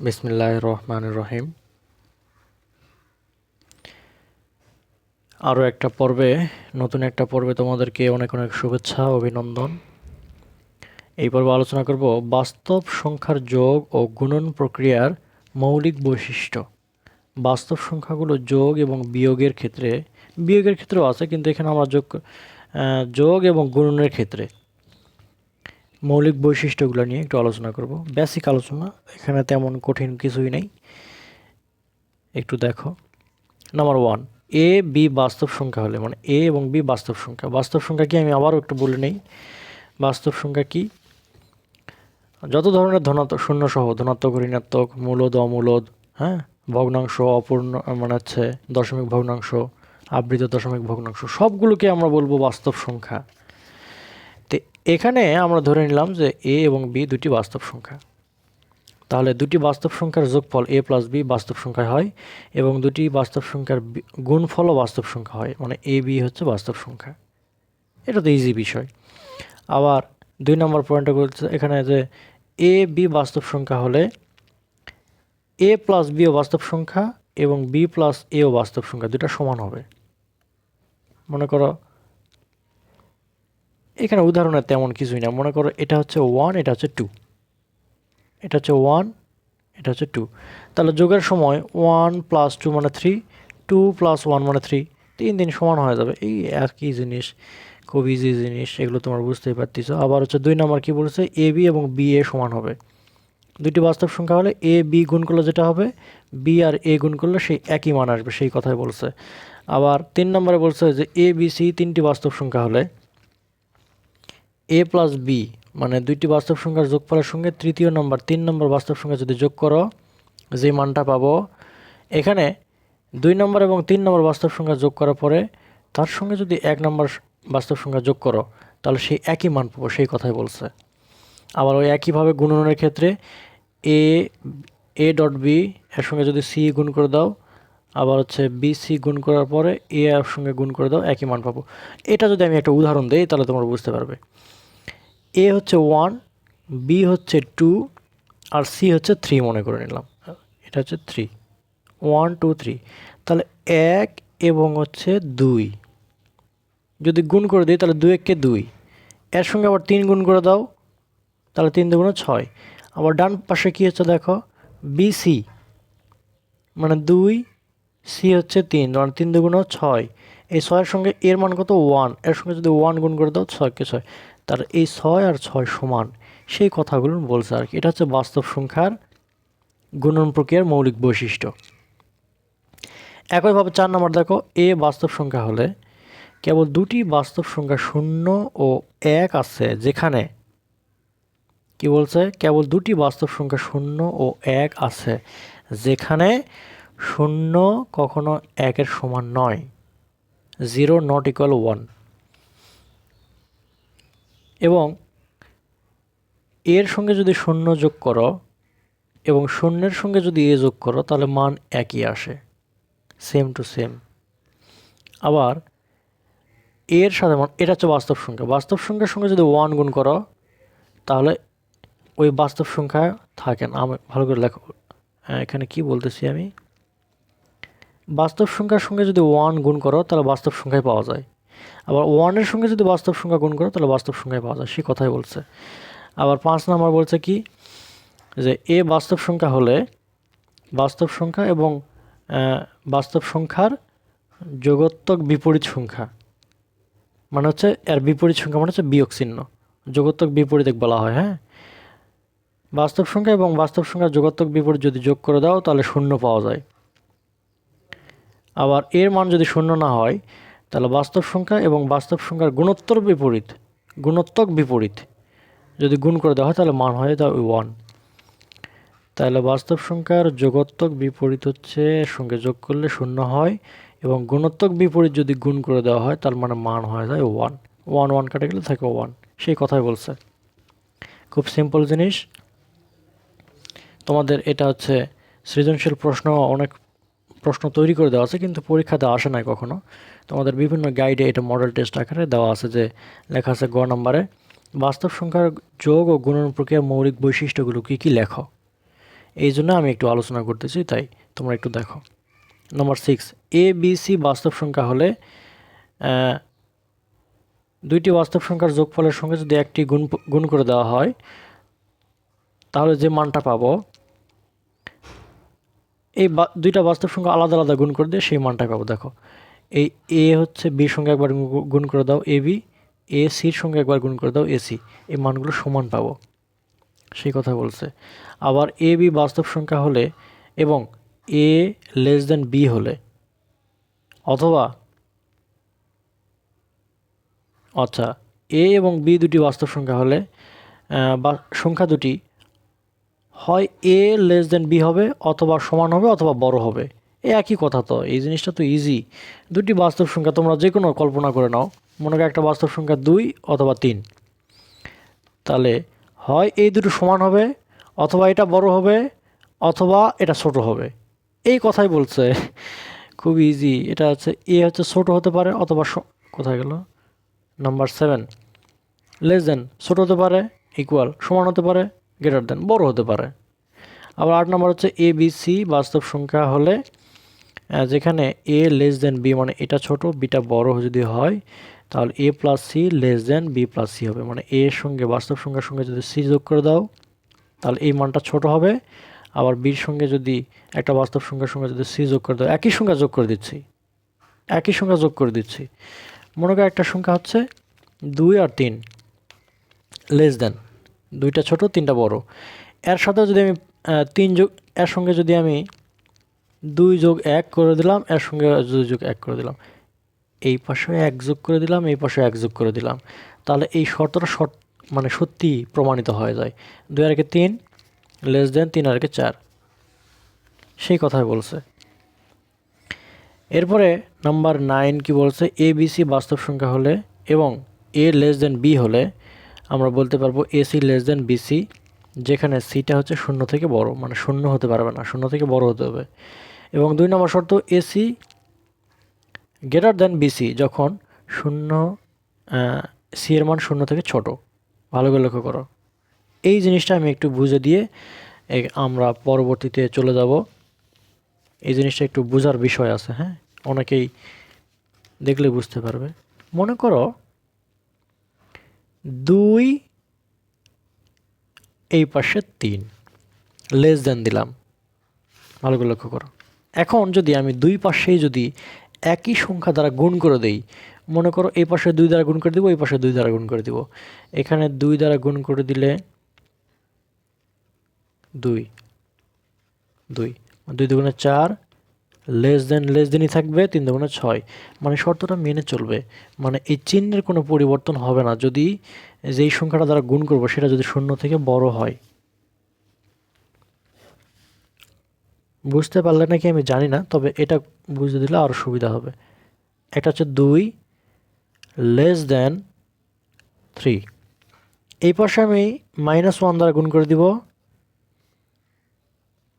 বিসমিল্লাহ রহমান রহিম। আরও একটা পর্বে, নতুন একটা পর্বে তোমাদেরকে অনেক অনেক শুভেচ্ছা, অভিনন্দন। এই পর্বে আলোচনা করব বাস্তব সংখ্যার যোগ ও গুণন প্রক্রিয়ার মৌলিক বৈশিষ্ট্য। বাস্তব সংখ্যাগুলো যোগ এবং বিয়োগের ক্ষেত্রে, বিয়োগের ক্ষেত্রেও আছে, কিন্তু এখানে আমরা যোগ যোগ এবং গুণনের ক্ষেত্রে। মৌলিক বৈশিষ্ট্যগুলো নিয়ে একটু আলোচনা করব। বেসিক আলোচনা, এখানে তেমন কঠিন কিছুই নেই। একটু দেখো। নাম্বার ওয়ান এ বি বাস্তব সংখ্যা হলে মানে এ এবং বি বাস্তব সংখ্যা। বাস্তব সংখ্যা কি আমি আবারও একটু বলে নেই। বাস্তব সংখ্যা কি? যত ধরনের ধনাত্মক শূন্য সহ ধনাত্মক, ঋণাত্মক, মূলদ, অমূলদ হ্যাঁ? ভগ্নাংশ, অপূর্ণ মানে হচ্ছে দশমিক ভগ্নাংশ, আবৃত দশমিক ভগ্নাংশ, সবগুলোকে আমরা বলব বাস্তব সংখ্যা। তো এখানে আমরা ধরে নিলাম যে এ এবং বি দুটি বাস্তব সংখ্যা। তাহলে দুটি বাস্তব সংখ্যার যোগফল এ প্লাস বি বাস্তব সংখ্যা হয় এবং দুটি বাস্তব সংখ্যার গুণফলও বাস্তব সংখ্যা হয় মানে এ, বি হচ্ছে বাস্তব সংখ্যা। এটা তো ইজি বিষয়। আবার দুই নম্বর পয়েন্টটা বলছে এখানে যে এ, বি বাস্তব সংখ্যা হলে এ প্লাস বিও বাস্তব সংখ্যা এবং বি প্লাস এও বাস্তব সংখ্যা দুটা সমান হবে। মনে করো এখানে উদাহরণে তেমন কিছুই না। মনে করো এটা হচ্ছে ওয়ান এটা হচ্ছে টু এটা হচ্ছে ওয়ান এটা হচ্ছে টু তাহলে যোগের সময় ওয়ান প্লাস টু মানে থ্রি টু প্লাস ওয়ান মানে থ্রি তিন দিন সমান হয়ে যাবে। এই একই জিনিস, খুব ইজি জিনিস, এগুলো তোমার বুঝতেই পারতেছো। আবার হচ্ছে দুই নম্বর কি বলছে? এ বি এবং বি এ সমান হবে। দুটি বাস্তব সংখ্যা হলে এ বি গুণ করলে যেটা হবে? বি আর এ গুণ করলে সেই একই মান আসবে, সেই কথাই বলছে। আবার তিন নম্বরে বলছে যে এ বি সি তিনটি বাস্তব সংখ্যা হলে এ প্লাস বি মানে দুইটি বাস্তব সংখ্যার যোগফলের সঙ্গে তৃতীয় নম্বর, তিন নম্বর বাস্তব সংখ্যা যদি যোগ করো, যে মানটা পাবো, এখানে দুই নম্বর এবং তিন নম্বর বাস্তব সংখ্যা যোগ করার পরে তার সঙ্গে যদি এক নম্বর বাস্তব সংখ্যা যোগ করো, তাহলে সেই একই মান পাবো, সেই কথাই বলছে। আবার ওই একইভাবে গুণনের ক্ষেত্রে এ এ ডট বি এর সঙ্গে যদি সি গুণ করে দাও, আবার হচ্ছে বি সি গুণ করার পরে এ এর সঙ্গে গুণ করে দাও, একই মান পাবো। এটা যদি আমি একটা উদাহরণ দিই, তাহলে তোমরা বুঝতে পারবে। এ হচ্ছে ওয়ান, বি হচ্ছে টু, আর সি হচ্ছে থ্রি মনে করে নিলাম। এটা হচ্ছে থ্রি। One, two, three. তাহলে এক এবং হচ্ছে দুই। যদি গুণ করে দিই, তাহলে দুই এককে দুই। এর সঙ্গে আবার তিন গুণ করে দাও, তাহলে তিন দুগুণ ছয়। আবার ডান পাশে কী হচ্ছে দেখো? বিসি মানে দুই, সি হচ্ছে তিন মানে তিন দুগুণ ছয়। এই ছয়ের সঙ্গে এর মান কত? ওয়ান। এর সঙ্গে যদি ওয়ান গুণ করে দাও, ছয়কে ছয়। তার এই ছয় আর ছয় সমান, সেই কথাগুলো বলছে আর কি। এটা হচ্ছে বাস্তব সংখ্যার গুণন প্রক্রিয়ার মৌলিক বৈশিষ্ট্য। একইভাবে চার নম্বর দেখো, এ বাস্তব সংখ্যা হলে কেবল দুটি বাস্তব সংখ্যা শূন্য ও এক আছে, যেখানে কি বলছে? কেবল দুটি বাস্তব সংখ্যা শূন্য ও এক আছে, যেখানে শূন্য কখনো একের সমান নয়। জিরো নট ইকুয়াল ওয়ান এবং এর সঙ্গে যদি শূন্য যোগ করো এবং শূন্যের সঙ্গে যদি এ যোগ করো তাহলে মান একই আসে সেম টু সেম আবার এর সাথে মান এটা হচ্ছে বাস্তব সংখ্যা। বাস্তব সংখ্যার সঙ্গে যদি ওয়ান গুণ করো তাহলে ওই বাস্তব সংখ্যা থাকে না। আমি ভালো করে লেখো। হ্যাঁ, এখানে কি বলতেছি আমি? বাস্তব সংখ্যার সঙ্গে যদি ওয়ান গুণ করো তাহলে বাস্তব সংখ্যায় পাওয়া যায়। আবার ওয়ানের সঙ্গে যদি বাস্তব সংখ্যা গুণ করো, তাহলে বাস্তব সংখ্যায় পাওয়া যায়। সে কথাই বলছে। আবার পাঁচ নাম্বার বলছে কি? যে এ বাস্তব সংখ্যা হলে বাস্তব সংখ্যা এবং বাস্তব সংখ্যার যোগত্বক বিপরীত সংখ্যা মানে হচ্ছে এর বিপরীত সংখ্যা মানে হচ্ছে বিয়োগ চিহ্ন যোগত্বক বিপরীত বলা হয় হ্যাঁ? বাস্তব সংখ্যা এবং বাস্তব সংখ্যার যোগাত্মক বিপরীত যদি যোগ করে দাও, তাহলে শূন্য পাওয়া যায়। আবার এর মান যদি শূন্য না হয় তাহলে বাস্তব সংখ্যা এবং বাস্তব সংখ্যার গুণোত্তর বিপরীত, গুণোত্তক বিপরীত। যদি গুণ করে দেওয়া হয়, তাহলে মান হয় তা ওয়ান তাহলে বাস্তব সংখ্যার যোগাত্মক বিপরীত হচ্ছে সঙ্গে যোগ করলে শূন্য হয় এবং গুণোত্তক বিপরীত যদি গুণ করে দেওয়া হয় তার মানে মান হয়ে যায় ওয়ান ওয়ান ওয়ান কাটে গেলে থাকে ওয়ান সেই কথাই বলছে। খুব সিম্পল জিনিস। তোমাদের এটা হচ্ছে সৃজনশীল প্রশ্ন, অনেক প্রশ্ন তৈরি করে দেওয়া আছে, কিন্তু পরীক্ষাতে আসে নাই কখনো। তোমাদের বিভিন্ন গাইডে এটা মডেল টেস্ট আকারে দেওয়া আছে যে লেখা আছে গ নম্বরে, বাস্তব সংখ্যার যোগ ও গুণন প্রক্রিয়ার মৌলিক বৈশিষ্ট্যগুলো কী কী লেখো? এই জন্য আমি একটু আলোচনা করতেছি, তাই তোমরা একটু দেখো। Number six A B C বাস্তব সংখ্যা হলে দুইটি বাস্তব সংখ্যার যোগফলের সঙ্গে যদি একটি গুণ গুণ করে দেওয়া হয়, তাহলে যে মানটা পাবো এই দুইটা বাস্তব সংখ্যা আলাদা আলাদা গুণ করে দিয়ে সেই মানটা পাবো, দেখো। এই এ হচ্ছে বির সঙ্গে একবার গুণ করে দাও এ বি এ সির সঙ্গে একবার গুণ করে দাও এ সি এই মানগুলো সমান পাবো। সেই কথা বলছে। আবার এ বি বাস্তব সংখ্যা হলে এবং এ লেস দেন বি হলে, অথবা আচ্ছা এ এবং বি দুটি বাস্তব সংখ্যা হলে বা, সংখ্যা দুটি হয় এ লেস দেন বি হবে অথবা সমান হবে অথবা বড় হবে। এ একই কথা তো, এই জিনিসটা তো ইজি দুটি বাস্তব সংখ্যা তোমরা যে কোনো কল্পনা করে নাও। মনে করো একটা বাস্তব সংখ্যা দুই অথবা তিন। তাহলে হয় এই দুটো সমান হবে অথবা এটা বড় হবে অথবা এটা ছোট হবে। এই কথাই বলছে। খুব ইজি এটা হচ্ছে এ হচ্ছে ছোট হতে পারে অথবা কোথায় গেল? নাম্বার সেভেন লেস দেন ছোট হতে পারে ইকুয়াল সমান হতে পারে গ্রেটার দেন বড় হতে পারে। আবার আট নম্বর হচ্ছে এ বি সি বাস্তব সংখ্যা হলে যেখানে এ লেস দেন বি মানে এটা ছোট বিটা বড় যদি হয়, তাহলে A plus C less than B plus C হবে। মানে এর সঙ্গে, বাস্তব সংখ্যার সঙ্গে যদি সি যোগ করে দাও, তাহলে এই মানটা ছোট হবে। আবার বির সঙ্গে যদি একটা বাস্তব সংখ্যার সঙ্গে যদি সি যোগ করে দাও, একই সংখ্যা যোগ করে দিচ্ছি। একই সংখ্যা যোগ করে দিচ্ছি। মনে করো একটা সংখ্যা হচ্ছে দুই আর তিন লেস দেন দুইটা ছোট, তিনটা বড়। এর সাথে যদি আমি তিন যোগ, এর সঙ্গে যদি আমি দুই যোগ এক করে দিলাম, এর সঙ্গে দুই যোগ এক করে দিলাম। এই পাশে এক যোগ করে দিলাম, এই পাশে এক যোগ করে দিলাম। তাহলে এই শর্তটা শর্ত মানে সত্যি প্রমাণিত হয়ে যায়। দুই আর একে তিন লেস দেন তিন আর একে চার। সেই কথাই বলছে। এরপরে নাম্বার নাইন কি বলছে? এ বি সি বাস্তব সংখ্যা হলে এবং এ লেস দেন বি হলে আমরা বলতে পারব A C less than B C যেখানে সিটা হচ্ছে শূন্য থেকে বড় মানে শূন্য হতে পারবে না, শূন্য থেকে বড় হতে হবে। এবং দুই নম্বর শর্ত এসি গ্রেটার দেন বিসি যখন শূন্য সি এর মান শূন্য থেকে ছোট। ভালো করে লক্ষ্য করো। এই জিনিসটা আমি একটু বুঝে দিয়ে আমরা পরবর্তীতে চলে যাব। এই জিনিসটা একটু বোঝার বিষয় আছে হ্যাঁ? অনেকেই দেখলে বুঝতে পারবে। মনে করো দুই, এই পাশে তিন। লেস দেন দিলাম। ভালো করে লক্ষ্য করো। এখন যদি আমি দুই পাশেই যদি একই সংখ্যা দ্বারা গুণ করে দেই, মনে করো এই পাশে দুই দ্বারা গুণ করে দিব, এই পাশে দুই দ্বারা গুণ করে দিব। এখানে দুই দ্বারা গুণ করে দিলে দুই দুই। দুই দুগুণে চার লেস দেন লেস দেনই থাকবে, তিন দুগুণে ছয়। মানে শর্তটা মেনে চলবে। মানে এই চিহ্নের কোনো পরিবর্তন হবে না। যদি যেই সংখ্যাটা দ্বারা গুণ করব, সেটা যদি শূন্য থেকে বড় হয়। বুঝতে পারলে নাকি আমি জানি না, তবে এটা বুঝতে দিলে আরও সুবিধা হবে। এটা হচ্ছে দুই লেস দেন থ্রি এই পাশে আমি মাইনাস ওয়ান দ্বারা গুণ করে দিব।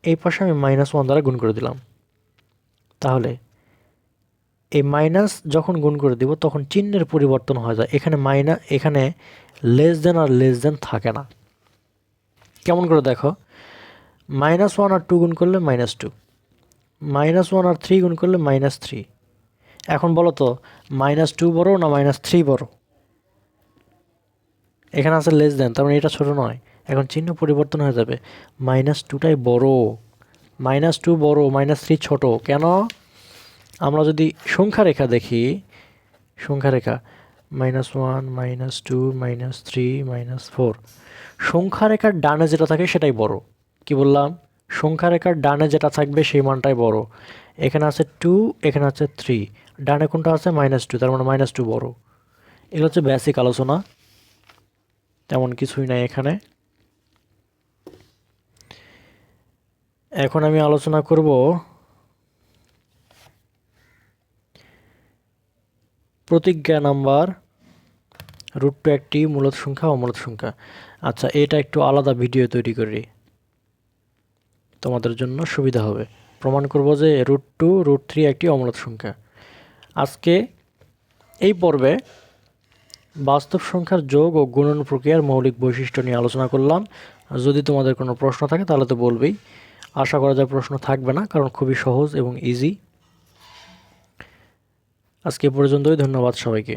এই পাশে আমি মাইনাস ওয়ান দ্বারা গুণ করে দিলাম। তাহলে এই মাইনাস যখন গুণ করে দিব, তখন চিহ্নের পরিবর্তন হয়ে যায়। এখানে মাইনা এখানে লেস দেন আর লেস দেন থাকে না। কেমন করে দেখো? মাইনাস ওয়ান আর টু গুণ করলে মাইনাস টু মাইনাস ওয়ান আর থ্রি গুণ করলে মাইনাস থ্রি এখন বলো তো মাইনাস টু বড় না মাইনাস থ্রি বড়? এখানে আছে লেস দেন তার মানে এটা ছোটো নয়। এখন চিহ্ন পরিবর্তন হয়ে যাবে। মাইনাস টুটাই বড়। মাইনাস টু বড়, মাইনাস থ্রি ছোট, কেন? আমরা যদি সংখ্যা রেখা দেখি সংখ্যা রেখা minus one, minus two, minus three, minus four সংখ্যা রেখার ডানে যেটা থাকে সেটাই বড়। কি বললাম? সংখ্যা রেখার ডানে যেটা থাকবে সেই মানটাই বড়। এখানে আছে টু, এখানে আছে থ্রি, ডানে কোনটা আছে? মাইনাস টু, তার মানে মাইনাস টু বড়। এগুলো হচ্ছে বেসিক আলোচনা। তেমন কিছুই নাই এখানে। এখন আমি আলোচনা করব প্রতিজ্ঞা নাম্বার রুট টু একটি মূলত সংখ্যা, অমূলত সংখ্যা। আচ্ছা এটা একটু আলাদা ভিডিও তৈরি করি। তোমাদের জন্য সুবিধা হবে। প্রমাণ করব যে রুট টু রুট থ্রি একটি অমূলত সংখ্যা। আজকে এই পর্বে বাস্তব সংখ্যার যোগ ও গুণন প্রক্রিয়ার মৌলিক বৈশিষ্ট্য নিয়ে আলোচনা করলাম। যদি তোমাদের কোনো প্রশ্ন থাকে, তাহলে তো বলবেই। আশা করা যায় প্রশ্ন থাকবে না, কারণ খুবই সহজ এবং ইজি আজকে পর্যন্তই, ধন্যবাদ সবাইকে।